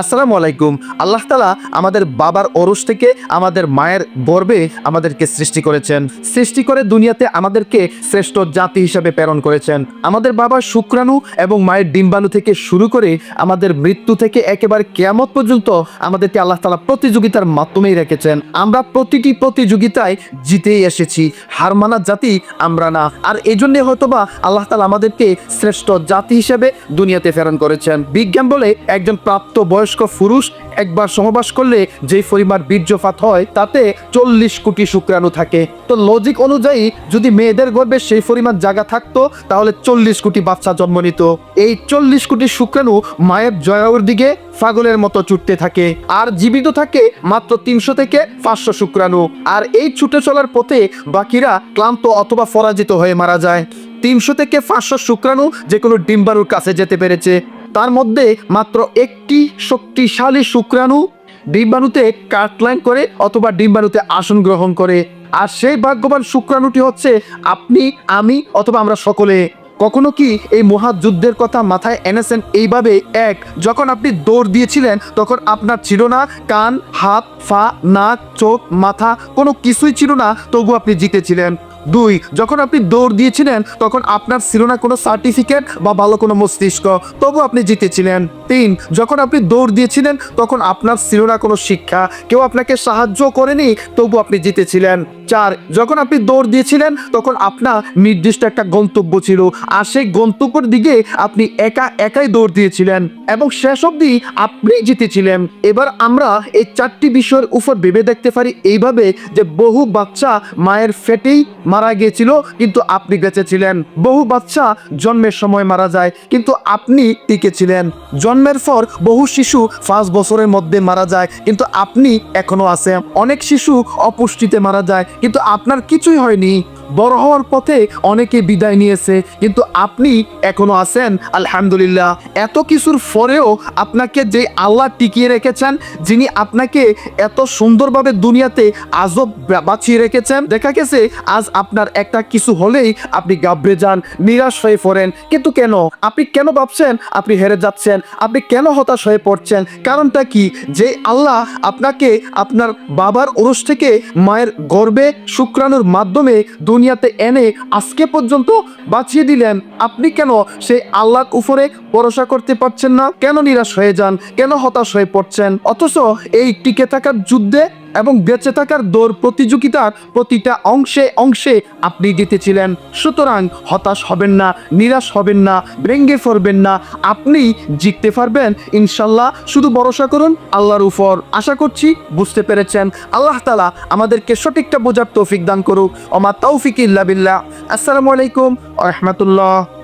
আসসালামু আলাইকুম। আল্লাহ তালা আমাদের বাবার অরস থেকে আমাদের মায়ের গর্বে আমাদেরকে সৃষ্টি করেছেন। সৃষ্টি করে দুনিয়াতে আমাদেরকে শ্রেষ্ঠ জাতি হিসাবে প্রেরণ করেছেন। আমাদের বাবার শুক্রাণু এবং মায়ের ডিম্বাণু থেকে শুরু করে আমাদের মৃত্যু থেকে একেবারে কেয়ামত পর্যন্ত আমাদেরকে আল্লাহ তালা প্রতিযোগিতার মাধ্যমেই রেখেছেন। আমরা প্রতিটি প্রতিযোগিতায় জিতেই এসেছি। হার মানার জাতি আমরা না। আর এই জন্যে হয়তোবা আল্লাহ তালা আমাদেরকে শ্রেষ্ঠ জাতি হিসেবে দুনিয়াতে প্রেরণ করেছেন। বিজ্ঞান বলে একজন প্রাপ্ত বয়স্ক পুরুষ একবার সমবাস করলে যেই পরিমাণ বীর্যপাত হয়, তাতে চল্লিশ কোটি শুক্রাণু থাকে। তো লজিক অনুযায়ী যদি মেয়েদের গর্ভে সেই পরিমাণ জায়গা থাকতো, তাহলে চল্লিশ কোটি বাচ্চা জন্ম নিত। এই চল্লিশ কোটি শুক্রাণু মায়ের জয়াউর দিকে পাগলের মতো ছুটতে থাকে। আর জীবিত থাকে মাত্র তিনশো থেকে পাঁচশো শুক্রাণু। আর এই ছুটে চলার পথে বাকিরা ক্লান্ত অথবা পরাজিত হয়ে মারা যায়। তিনশো থেকে পাঁচশো শুক্রাণু যে কোনো ডিম্বাণুর কাছে যেতে পেরেছে। তার মধ্যে মাত্র একটি শক্তিশালী শুক্রাণু ডিম্বাণুতে কাটলাইন করে অথবা ডিম্বাণুতে আসন গ্রহণ করে। আর সেই ভাগ্যবান শুক্রাণুটি হচ্ছে আপনি, আমি অথবা আমরা সকলে। কখনো কি এই মহাযুদ্ধের কথা মাথায় এনেছেন এইভাবে? এক, যখন আপনি দৌড় দিয়েছিলেন, তখন আপনার ছিল না কান, হাত ফা নাক, চোখ, মাথা, কোনো কিছুই ছিল না তবু আপনি জিতেছিলেন। দুই, যখন আপনি দৌড় দিয়েছিলেন, তখন আপনার ছিল না কোনো সার্টিফিকেট বা ভালো কোনো মস্তিষ্ক, তবু আপনি জিতেছিলেন। তিন, যখন আপনি দৌড় দিয়েছিলেন, তখন আপনার ছিল না কোনো শিক্ষা, কেউ আপনাকে সাহায্য করেনি, তবু আপনি জিতেছিলেন। চার, যখন আপনি দৌড় দিয়েছিলেন, তখন আপনার নির্দিষ্ট একটা গন্তব্য ছিল, আর সেই গন্তব্যের দিকে আপনি একা একাই দৌড় দিয়েছিলেন, এবং শেষ অবধি আপনি জিতেছিলেন। এবার আমরা এই চারটি বিষয়ের উপর ভেবে দেখতে পারি এইভাবে যে বহু বাচ্চা মায়ের ফেটেই মারা গিয়েছিল, কিন্তু আপনি বেঁচেছিলেন বহু বাচ্চা জন্মের সময় মারা যায়, কিন্তু আপনি টিকে ছিলেন। জন্মের পর বহু শিশু পাঁচ বছরের মধ্যে মারা যায়, কিন্তু আপনি এখনও আছেন। অনেক শিশু অপুষ্টিতে মারা যায়, কিন্তু আপনার কিছুই হয়নি। বড় হওয়ার পথে অনেকে বিদায় নিয়েছে, কিন্তু আপনি এখনও আছেন, আলহামদুলিল্লাহ। এত কিছুর পরেও আপনাকে যে আল্লাহ টিকিয়ে রেখেছেন, যিনি আপনাকে এত সুন্দরভাবে দুনিয়াতে আজব বাঁচিয়ে রেখেছেন, দেখা গেছে আজ আপনার একটা কিছু হলেই আপনি গাবড়ে যান, নিরাশ হয়ে পড়েন। কিন্তু কেন? আপনি কেন ভাবছেন আপনি হেরে যাচ্ছেন? আপনি কেন হতাশ হয়ে পড়ছেন? কারণটা কি? যে আল্লাহ আপনাকে আপনার বাবার ওরস থেকে মায়ের গর্বে শুক্রাণুর মাধ্যমে দুনিয়াতে এনে আজকে পর্যন্ত বাঁচিয়ে দিলেন। আপনি কেন সেই আল্লাহর উপরে ভরসা করতে পারছেন না? কেন নিরাশ হয়ে যান? কেন হতাশ হয়ে পড়ছেন? অথচ এই টিকে থাকার যুদ্ধে এবং বেঁচে থাকার দৌড় প্রতিযোগিতার প্রতিটা অংশে অংশে আপনি জিতেছিলেন। সুতরাং হতাশ হবেন না, নিরাশ হবেন না ভেঙ্গে ফরবেন না। আপনি জিততে পারবেন, ইনশাল্লাহ। শুধু ভরসা করুন, আল্লাহর উপর আশা করছি বুঝতে পেরেছেন। আল্লাহ তালা আমাদেরকে সঠিকটা বোঝার তৌফিক দান করুক। অমা তৌফিক ইল্লা বিল্লাহ। আসসালামু আলাইকুম রহমতুল্লাহ।